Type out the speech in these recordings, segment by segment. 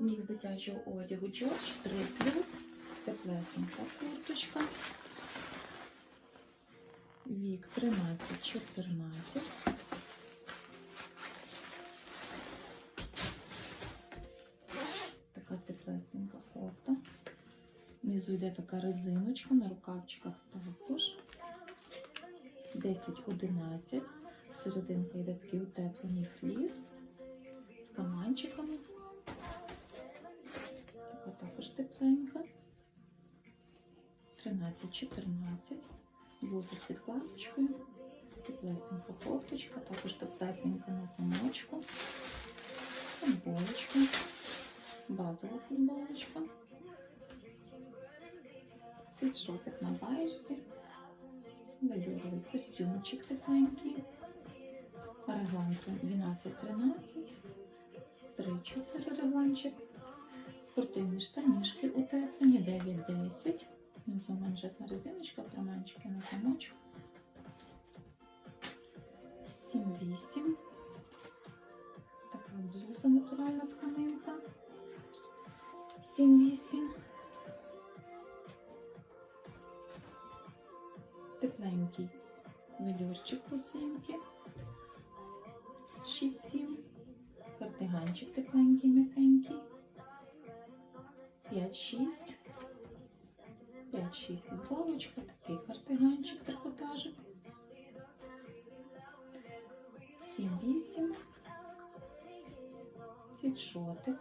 Мікс дитячого одягу Джордж 3 плюс, теплесенька курточка. Вік 13-14. Така теплесенька кофта. Внизу йде така резиночка на рукавчиках також. 10-11. Серединка йде такий утеплений фліс з каманчиками. Також тепленька. 13-14. Блуза з підкладочкою. Теплесенька кофточка, також теплесенька на замочку. Футболочка. Базова футболочка. Світшотик на баєчці. Велюровий костюмчик тепленький. Регланки 12-13. 3-4 регланчик. Спортивні штанішки утеплені 9-10. Внизу манжетна резиночка, триманчики на замочку. 7-8. Така блуза натуральна тканинка. 7-8. Тепленький велюрчик косинки. 6-7. Кардиганчик тепленький, м'якенький. 5-6. 5-6 футболочка, такий кардиганчик, трикотажик. 7-8. Світшотик.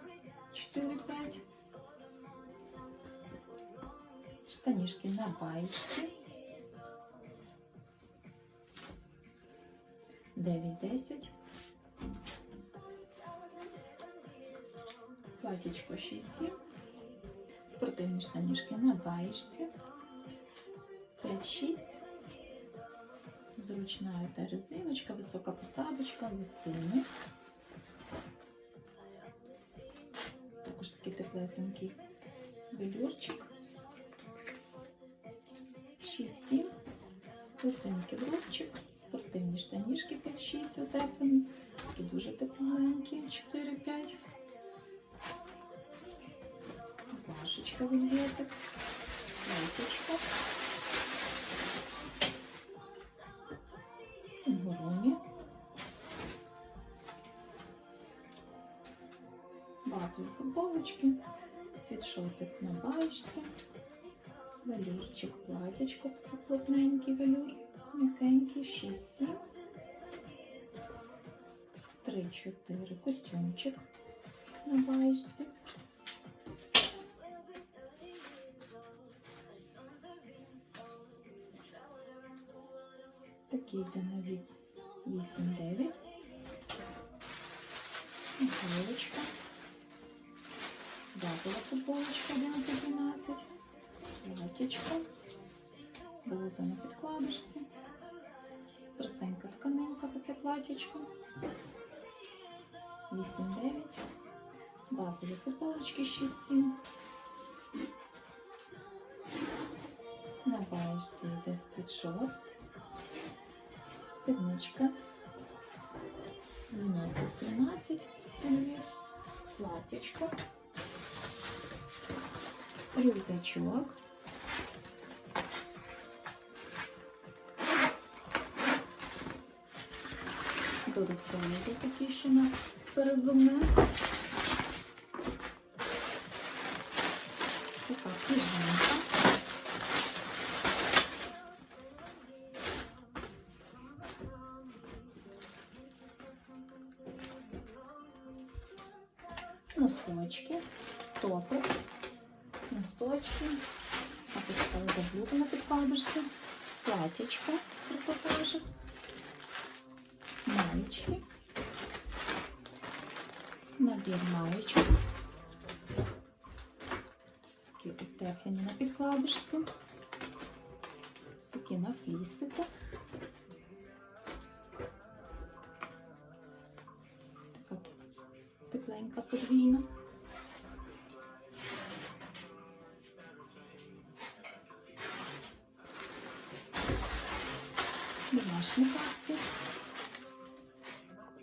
4-5. Штанішки на баєчці. 9-10. Платічко 6-7. Спортивні штанішки на баєчці. 5-6. Зручна та резиночка, висока посадочка, висини. Також такий теплесенький велюрчик. 6-7. Висинки в рубчик. Спортивні штанішки 5-6 утеплені. Такі дуже тепленькі. 4-5. Пашечка вельветик. Лайточка. Гуромі. Базові футболочки. Світшотик на баєчці. Велюрчик, платячко, плотненький велюр. М'якенький, 6-7. 3-4. Костюмчик на баєчці. Такий йде від 8-9. Футболочка. Базова футболочка 11-12. Платічко. Блуза на підкладочці. Простенька тканинка, таке платічко. 8-9. Базові футболочки 6-7. На баєчці йде світшот. Спідничка 12-13 платічко, рюкзачок, додатково є такі ще на перезумне. Така піжамка. Носочки, топи, носочки, а тут ставити блуза на підкладочці, платічко, трикотажик, маєчки, набір маєчок, такі утеплені на підкладочці, такі на флісику. Тепленька подвійна. Домашні папці.